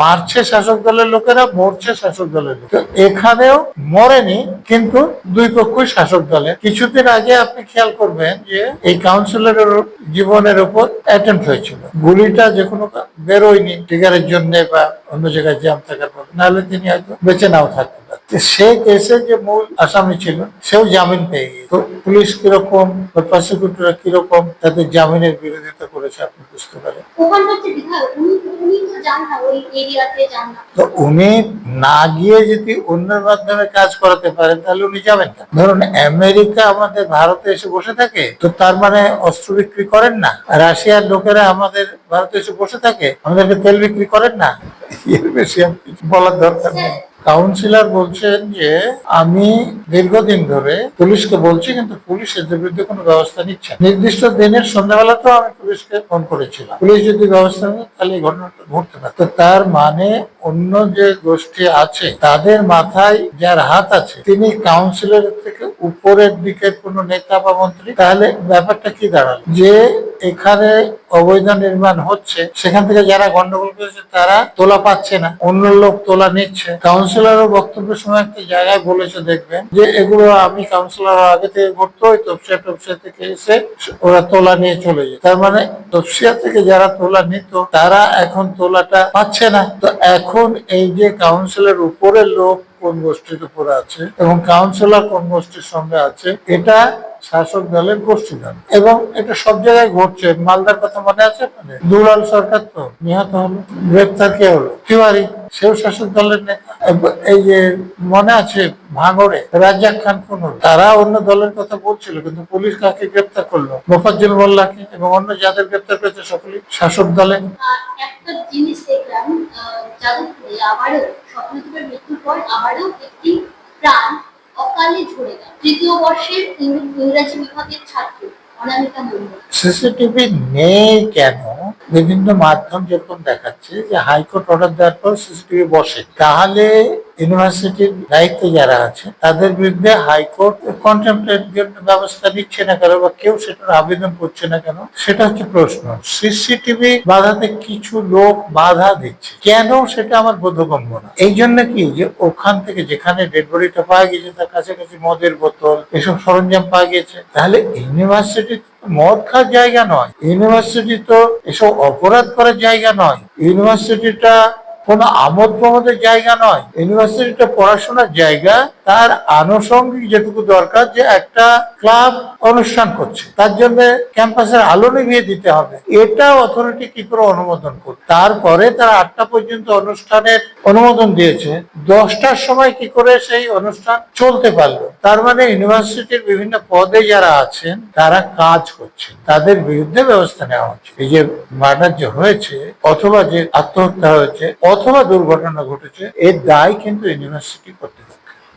মারছে শাসক দলের লোকেরা, মরছে শাসক দলের লোক এখানেও মরেনি, কিন্তু দুই পক্ষই শাসক দলে। কিছুদিন আগে আপনি খেয়াল করবেন যে এই কাউন্সিলরের জীবনের উপর অ্যাটেম্প হয়েছিল। গুলিটা যে কোনো বেরোয়নি ট্রিগারের জন্য বা অন্য জায়গায় জ্যাম থাকার পর নাহলে তিনি হয়তো বেঁচে নাও থাকতেন। তো সে কেসে যে মূল আসামি ছিল সেও জামিন পেয়ে গিয়ে তো পুলিশ কীরকম প্রসিকিউটর কীরকম তাদের জামিনের বিরোধিতা করেছে আপনি বুঝতে পারেন? তো উনি না গিয়ে যদি অন্যের মাধ্যমে কাজ করাতে পারেন তাহলে উনি যাবেন না। ধরুন আমেরিকা আমাদের ভারতে এসে বসে থাকে তো তার মানে অস্ত্র বিক্রি করেন না। রাশিয়ার লোকেরা আমাদের ভারতে এসে বসে থাকে আমাদেরকে তেল বিক্রি করেন না। এর বেশি আর কিছু বলার দরকার নেই। কাউন্সিলর বলছেন যে আমি দীর্ঘদিন ধরে পুলিশকে বলছি কিন্তু পুলিশ এদের বিরুদ্ধে কোনো ব্যবস্থা নিচ্ছে। নির্দিষ্ট দিনের সন্ধ্যাবেলাতেও আমি পুলিশকে ফোন করেছিলাম। পুলিশ যদি ব্যবস্থা নেয় তাহলে এই ঘটনাটা ঘটতে পারে। তো তার মানে অন্য যে গোষ্ঠী আছে তাদের মাথায় যার হাত আছে তিনি কাউন্সিলর থেকে উপরের দিকের কোনো নেতা বা মন্ত্রী তাহলে ব্যাপারটা কি দাঁড়াল? যে এখানে অবৈধ নির্মাণ হচ্ছে, সেখান থেকে যারা গন্ডগোল করেছে তারা তোলা পাচ্ছে না, অন্য লোক তোলা নিচ্ছে। কাউন্সিলরও বক্তব্যের সময় একটা জায়গায় বলেছে, দেখবেন, যে এগুলো আমি কাউন্সিলর আগে থেকে করতে হয় তপসিয়া টপসিয়া থেকে এসে ওরা তোলা নিয়ে চলে যায়। তার মানে তপসিয়া থেকে যারা তোলা নিত, তারা এখন তোলাটা পাচ্ছে না। তো এখন এই যে কাউন্সিলের উপরের লোক কোন গোষ্ঠীর উপরে আছে এবং কাউন্সিলর কোন গোষ্ঠীর সঙ্গে আছে, এটা শাসক দলের গোষ্ঠীদান এবং এটা সব জায়গায় ঘটছে। মালদার কথা মনে আছে দুলাল সরকার তো নিহত হলো, গ্রেপ্তার কে হলো? তিওয়ারি, সেও শাসক দলের নেতা। এই যে মনে আছে ভাঙড়ে, রাজ্জাক খান কোন তারা অন্য দলের কথা বলছিল, কিন্তু পুলিশ কাকে গ্রেপ্তার করল? মোফাজ্জল মোল্লাকে এবং অন্য যাদের গ্রেপ্তার করেছে সকলেই শাসক দলের। একটা জিনিস দেখলাম যাদবপুরে আবারও স্বপ্নদীপের মৃত্যুর পর আবারও একটি প্রাণ অকালে ঝরে গেল তৃতীয় বর্ষের ইংরেজি বিভাগের ছাত্র সিসিটিভি নেই কেন? বিভিন্ন মাধ্যম যখন দেখাচ্ছে যে হাইকোর্ট অর্ডার দেওয়ার পর সিসিটিভি বসে, তাহলে ইউনিভার্সিটির দায়িত্বে যারা আছে, তাদের বিরুদ্ধে হাইকোর্ট কন্টেম্পের জন্য ব্যবস্থা নিচ্ছে না কেন বা কেউ সেটার আবেদন করছে না কেন? সেটা হচ্ছে প্রশ্ন। সিসিটিভি বাধাতে কিছু লোক বাধা দিচ্ছে। কেন সেটা আমার বোধগম্য না। এই জন্য কি যে ওখান থেকে যেখানে ডেড বডিটা পাওয়া গেছে তার কাছাকাছি মদের বোতল, এসব সরঞ্জাম পাওয়া গেছে তাহলে ইউনিভার্সিটি মদ খাওয়ার জায়গা নয়। ইউনিভার্সিটি তো এসব অপরাধ করার জায়গা নয়। ইউনিভার্সিটিটা কোনো আমোদ প্রমোদের জায়গা নয়। ইউনিভার্সিটিটা পড়াশোনার জায়গা। তার আনুষঙ্গিক যেটুকু দরকার যে একটা ক্লাব অনুষ্ঠান করছে, তার জন্য ক্যাম্পাসের আলো নিভিয়ে দিতে হবে। এটা অথরিটি কি করে অনুমোদন করবে? তারপরে তারা আটটা পর্যন্ত অনুষ্ঠানের অনুমোদন দিয়েছে। দশটার সময় কি করে সেই অনুষ্ঠান চলতে পারল? তার মানে ইউনিভার্সিটির বিভিন্ন পদে যারা আছেন, তারা কাজ করছেন। তাদের বিরুদ্ধে ব্যবস্থা নেওয়া হচ্ছে। এই যে মার্ডার যে হয়েছে, অথবা যে আত্মহত্যা হয়েছে, অথবা দুর্ঘটনা ঘটেছে, এর দায় কিন্তু ইউনিভার্সিটি করতে হবে